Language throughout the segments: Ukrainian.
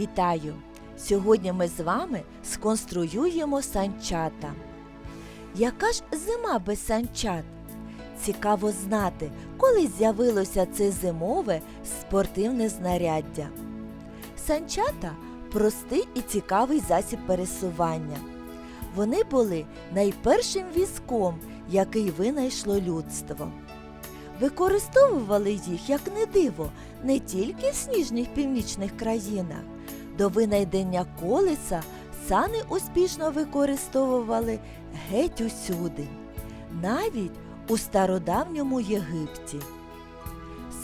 Вітаю! Сьогодні ми з вами сконструюємо санчата. Яка ж зима без санчат? Цікаво знати, коли з'явилося це зимове спортивне знаряддя. Санчата простий і цікавий засіб пересування. Вони були найпершим візком, який винайшло людство. Використовували їх, як не диво, не тільки в сніжних північних країнах. До винайдення колеса сани успішно використовували геть усюди, навіть у стародавньому Єгипті.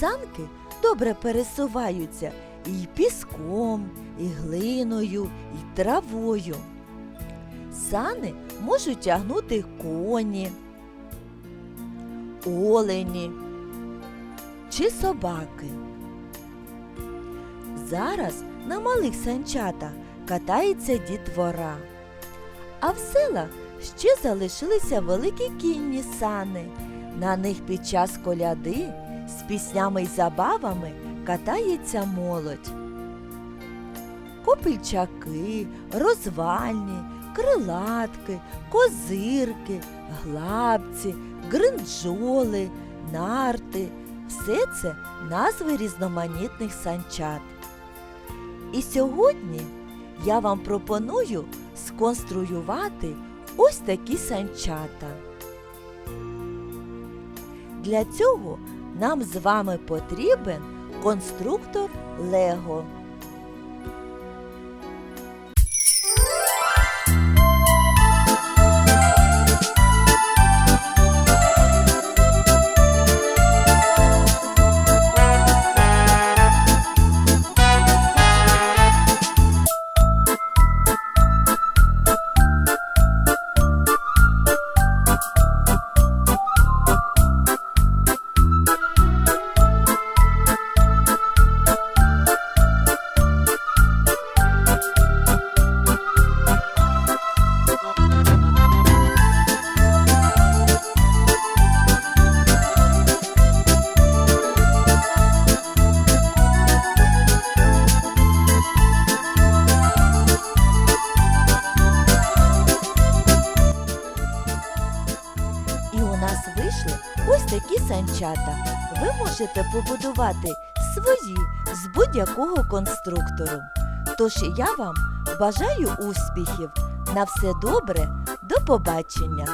Санки добре пересуваються і піском, і глиною, і травою. Сани можуть тягнути коні, олені чи собаки. Зараз на малих санчатах катається дітвора. А в селах ще залишилися великі кінні сани. На них під час коляди з піснями й забавами катається молодь. Копільчаки, розвальні, крилатки, козирки, глабці, гринджоли, нарти все це назви різноманітних санчат. І сьогодні я вам пропоную сконструювати ось такі санчата. Для цього нам з вами потрібен конструктор Лего. Нас вийшли ось такі санчата. Ви можете побудувати свої з будь-якого конструктору. Тож я вам бажаю успіхів. На все добре, до побачення!